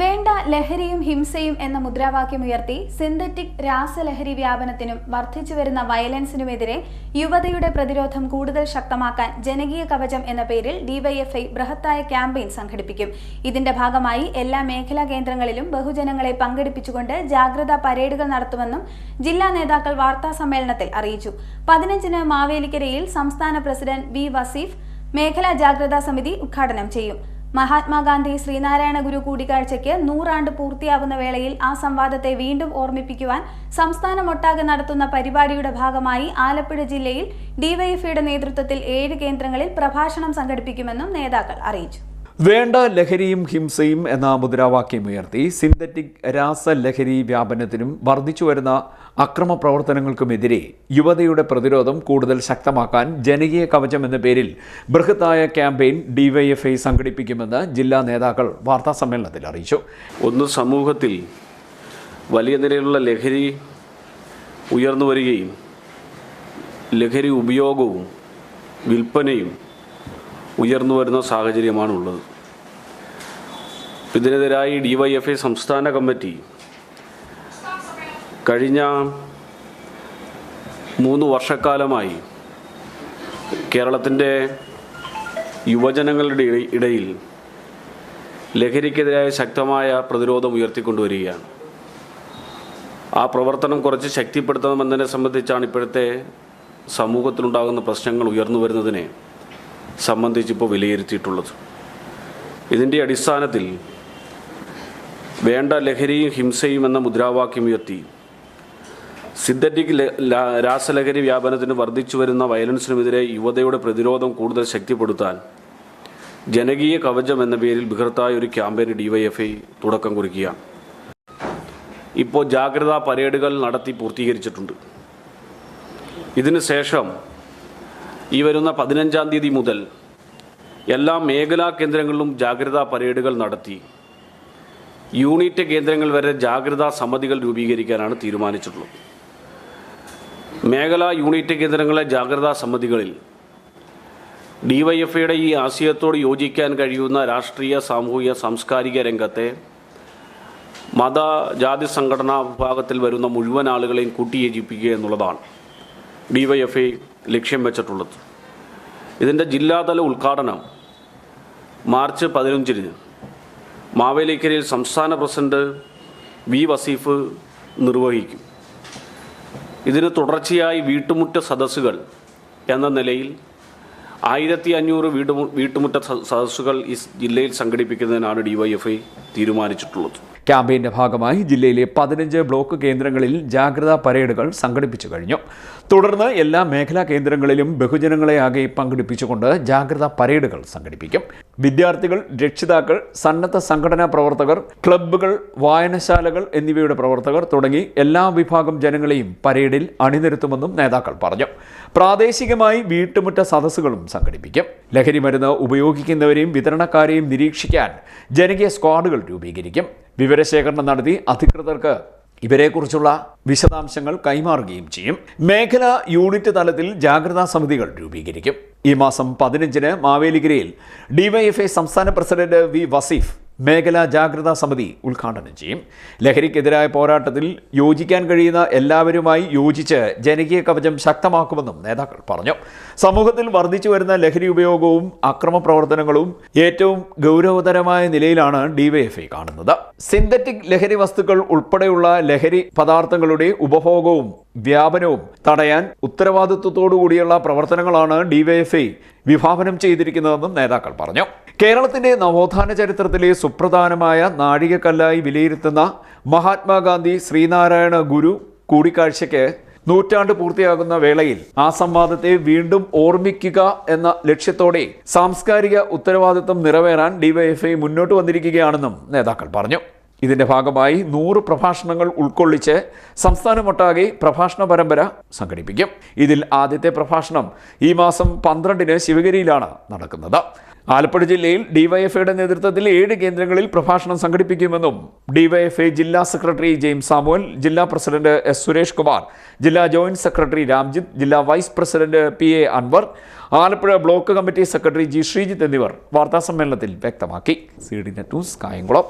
വേണ്ട ലഹരിയും ഹിംസയും എന്ന മുദ്രാവാക്യം ഉയർത്തി സിന്തറ്റിക് രാസലഹരി വ്യാപനത്തിനും വർദ്ധിച്ചുവരുന്ന വയലൻസിനുമെതിരെ യുവതയുടെ പ്രതിരോധം കൂടുതൽ ശക്തമാക്കാൻ ജനകീയ കവചം എന്ന പേരിൽ ഡിവൈഎഫ്ഐ ബൃഹത്തായ ക്യാമ്പയിൻ സംഘടിപ്പിക്കും. ഇതിന്റെ ഭാഗമായി എല്ലാ മേഖലാ കേന്ദ്രങ്ങളിലും ബഹുജനങ്ങളെ പങ്കെടുപ്പിച്ചുകൊണ്ട് ജാഗ്രതാ പരേഡുകൾ നടത്തുമെന്നും ജില്ലാ നേതാക്കൾ വാർത്താ സമ്മേളനത്തിൽ അറിയിച്ചു. പതിനഞ്ചിന് മാവേലിക്കരയിൽ സംസ്ഥാന പ്രസിഡന്റ് വി വസീഫ് മേഖലാ ജാഗ്രതാ സമിതി ഉദ്ഘാടനം ചെയ്യും. മഹാത്മാഗാന്ധി ശ്രീനാരായണ ഗുരു കൂടിക്കാഴ്ചയ്ക്ക് നൂറാണ്ട് പൂർത്തിയാവുന്ന വേളയിൽ ആ സംവാദത്തെ വീണ്ടും ഓർമ്മിപ്പിക്കുവാൻ സംസ്ഥാനമൊട്ടാകെ നടത്തുന്ന പരിപാടിയുടെ ഭാഗമായി ആലപ്പുഴ ജില്ലയിൽ ഡിവൈഎഫ്ഐയുടെ നേതൃത്വത്തിൽ ഏഴ് കേന്ദ്രങ്ങളിൽ പ്രഭാഷണം സംഘടിപ്പിക്കുമെന്നും നേതാക്കൾ അറിയിച്ചു. വേണ്ട ലഹരിയും ഹിംസയും എന്ന മുദ്രാവാക്യമുയർത്തി സിന്തറ്റിക് രാസലഹരി വ്യാപനത്തിനും വർദ്ധിച്ചു വരുന്ന അക്രമ പ്രവർത്തനങ്ങൾക്കുമെതിരെ യുവതയുടെ പ്രതിരോധം കൂടുതൽ ശക്തമാക്കാൻ ജനകീയ കവചം എന്ന പേരിൽ ബൃഹത്തായ ക്യാമ്പയിൻ ഡിവൈഎഫ്ഐ സംഘടിപ്പിക്കുമെന്ന് ജില്ലാ നേതാക്കൾ വാർത്താ സമ്മേളനത്തിൽ അറിയിച്ചു. ഒന്ന് സമൂഹത്തിൽ വലിയ നിലയിലുള്ള ലഹരി ഉയർന്നു വരികയും ലഹരി ഉപയോഗവും വിൽപ്പനയും ഉയർന്നു വരുന്ന സാഹചര്യമാണുള്ളത്. ഇതിനെതിരായി ഡി വൈ എഫ് ഐ സംസ്ഥാന കമ്മിറ്റി കഴിഞ്ഞ മൂന്ന് വർഷക്കാലമായി കേരളത്തിന്റെ യുവജനങ്ങളുടെ ഇടയിൽ ലഹരിക്കെതിരായ ശക്തമായ പ്രതിരോധം ഉയർത്തിക്കൊണ്ടുവരികയാണ്. ആ പ്രവർത്തനം കുറച്ച് ശക്തിപ്പെടുത്തണമെന്നതിനെ സംബന്ധിച്ചാണ് ഇപ്പോഴത്തെ സമൂഹത്തിലുണ്ടാകുന്ന പ്രശ്നങ്ങൾ ഉയർന്നു വരുന്നതിനെ സംബന്ധിച്ചിപ്പോൾ വിലയിരുത്തിയിട്ടുള്ളത്. ഇതിന്റെ അടിസ്ഥാനത്തിൽ വേണ്ട ലഹരിയും ഹിംസയും എന്ന മുദ്രാവാക്യം ഉയർത്തി. സിന്തറ്റിക് രാസലഹരി വ്യാപനത്തിന് വർദ്ധിച്ചു വരുന്ന വയലൻസിനുമെതിരെ യുവതയുടെ പ്രതിരോധം കൂടുതൽ ശക്തിപ്പെടുത്താൻ ജനകീയ കവചം എന്ന പേരിൽ ബൃഹത്തായ ഒരു ക്യാമ്പയിന് ഡിവൈഎഫ്ഐ തുടക്കം കുറിക്കുകയാണ്. ഇപ്പോൾ ജാഗ്രതാ പരേഡുകൾ നടത്തി പൂർത്തീകരിച്ചിട്ടുണ്ട്. ഇതിനു ശേഷം ഈ വരുന്ന പതിനഞ്ചാം തീയതി മുതൽ എല്ലാ മേഖലാ കേന്ദ്രങ്ങളിലും ജാഗ്രതാ പരേഡുകൾ നടത്തി. യൂണിറ്റ് കേന്ദ്രങ്ങൾ വരെ ജാഗ്രതാ സമിതികൾ രൂപീകരിക്കാനാണ് തീരുമാനിച്ചിട്ടുള്ളത്. മേഖലാ യൂണിറ്റ് കേന്ദ്രങ്ങളെ ജാഗ്രതാ സമിതികളിൽ ഡിവൈഎഫ്ഐയുടെ ഈ ആശയത്തോട് യോജിക്കാൻ കഴിയുന്ന രാഷ്ട്രീയ സാമൂഹിക സാംസ്കാരിക രംഗത്തെ മത ജാതി സംഘടനാ വിഭാഗത്തിൽ വരുന്ന മുഴുവൻ ആളുകളെയും കൂട്ടിയോജിപ്പിക്കുക എന്നുള്ളതാണ്. ഡിവൈഎഫ്ഐ ലക്ഷ്യം വെച്ചിട്ടുള്ളത്. ഇതിന്റെ ജില്ലാതല ഉദ്ഘാടനം മാർച്ച് പതിനഞ്ചിന് മാവേലിക്കരയിൽ സംസ്ഥാന പ്രസിഡന്റ് വി വസീഫ് നിർവഹിക്കും. ഇതിന് തുടർച്ചയായി വീട്ടുമുറ്റ സദസ്സുകൾ എന്ന നിലയിൽ ആയിരത്തി അഞ്ഞൂറ് വീടുമു വീട്ടുമുറ്റ സദസ്സുകൾ ഈ ജില്ലയിൽ സംഘടിപ്പിക്കുന്നതിനാണ് ഡിവൈഎഫ്ഐ തീരുമാനിച്ചിട്ടുള്ളത്. ക്യാമ്പയിന്റെ ഭാഗമായി ജില്ലയിലെ പതിനഞ്ച് ബ്ലോക്ക് കേന്ദ്രങ്ങളിൽ ജാഗ്രതാ പരേഡുകൾ സംഘടിപ്പിച്ചു കഴിഞ്ഞു. തുടർന്ന് എല്ലാ മേഖലാ കേന്ദ്രങ്ങളിലും ബഹുജനങ്ങളെ ആകെ പങ്കെടുപ്പിച്ചുകൊണ്ട് ജാഗ്രതാ പരേഡുകൾ സംഘടിപ്പിക്കും. വിദ്യാർത്ഥികൾ രക്ഷിതാക്കൾ സന്നദ്ധ സംഘടനാ പ്രവർത്തകർ ക്ലബ്ബുകൾ വായനശാലകൾ എന്നിവയുടെ പ്രവർത്തകർ തുടങ്ങി എല്ലാ വിഭാഗം ജനങ്ങളെയും പരേഡിൽ അണിനിരത്തുമെന്നും നേതാക്കൾ പറഞ്ഞു. പ്രാദേശികമായി വീട്ടുമുറ്റ സദസ്സുകളും സംഘടിപ്പിക്കും. ലഹരി മരുന്ന് ഉപയോഗിക്കുന്നവരെയും വിതരണക്കാരെയും നിരീക്ഷിക്കാൻ ജനകീയ സ്ക്വാഡുകൾ രൂപീകരിക്കും. വിവരശേഖരണം നടത്തി അധികൃതർക്ക് ഇവരെക്കുറിച്ചുള്ള വിശദാംശങ്ങൾ കൈമാറുകയും ചെയ്യും. മേഖലാ യൂണിറ്റ് തലത്തിൽ ജാഗ്രതാ സമിതികൾ രൂപീകരിക്കും. ഈ മാസം പതിനഞ്ചിന് മാവേലിഗിരിയിൽ ഡിവൈഎഫ്ഐ സംസ്ഥാന പ്രസിഡന്റ് വി വസീഫ് മേഖലാ ജാഗ്രതാ സമിതി ഉദ്ഘാടനം ചെയ്യും. ലഹരിക്കെതിരായ പോരാട്ടത്തിൽ യോജിക്കാൻ കഴിയുന്ന എല്ലാവരുമായി യോജിച്ച് ജനകീയ കവചം ശക്തമാക്കുമെന്നും നേതാക്കൾ പറഞ്ഞു. സമൂഹത്തിൽ വർദ്ധിച്ചു വരുന്ന ലഹരി ഉപയോഗവും അക്രമ പ്രവർത്തനങ്ങളും ഏറ്റവും ഗൗരവതരമായ നിലയിലാണ് ഡിവൈഎഫ്ഐ കാണുന്നത്. സിന്തറ്റിക് ലഹരി വസ്തുക്കൾ ഉൾപ്പെടെയുള്ള ലഹരി പദാർത്ഥങ്ങളുടെ ഉപഭോഗവും വ്യാപനവും തടയാൻ ഉത്തരവാദിത്വത്തോടുകൂടിയുള്ള പ്രവർത്തനങ്ങളാണ് ഡിവൈഎഫ്ഐ വിഭാവനം ചെയ്തിരിക്കുന്നതെന്നും നേതാക്കൾ പറഞ്ഞു. കേരളത്തിന്റെ നവോത്ഥാന ചരിത്രത്തിലെ സുപ്രധാനമായ നാഴികക്കല്ലായി വിലയിരുത്തുന്ന മഹാത്മാഗാന്ധി ശ്രീനാരായണ ഗുരു കൂടിക്കാഴ്ചയ്ക്ക് നൂറ്റാണ്ട് പൂർത്തിയാകുന്ന വേളയിൽ ആ സംവാദത്തെ വീണ്ടും ഓർമ്മിക്കുക എന്ന ലക്ഷ്യത്തോടെ സാംസ്കാരിക ഉത്തരവാദിത്വം നിറവേറാൻ ഡിവൈഎഫ്ഐ മുന്നോട്ട് വന്നിരിക്കുകയാണെന്നും നേതാക്കൾ പറഞ്ഞു. ഇതിന്റെ ഭാഗമായി നൂറ് പ്രഭാഷണങ്ങൾ ഉൾക്കൊള്ളിച്ച് സംസ്ഥാനമൊട്ടാകെ പ്രഭാഷണ പരമ്പര സംഘടിപ്പിക്കും. ഇതിൽ ആദ്യത്തെ പ്രഭാഷണം ഈ മാസം പന്ത്രണ്ടിന് ശിവഗിരിയിലാണ് നടക്കുന്നത്. ആലപ്പുഴ ജില്ലയിൽ ഡിവൈഎഫ്ഐയുടെ നേതൃത്വത്തിൽ ഏഴ് കേന്ദ്രങ്ങളിൽ പ്രഭാഷണം സംഘടിപ്പിക്കുമെന്നും ഡിവൈഎഫ്ഐ ജില്ലാ സെക്രട്ടറി ജെയിംസ് സാമുവൽ ജില്ലാ പ്രസിഡന്റ് എസ് സുരേഷ് കുമാർ ജില്ലാ ജോയിന്റ് സെക്രട്ടറി രാംജിത്ത് ജില്ലാ vice president P A Anwar Alappuzha block committee secretary G Sreejith എന്നിവർ വാർത്താസമ്മേളനത്തിൽ വ്യക്തമാക്കി. C D net news Kayamkulam.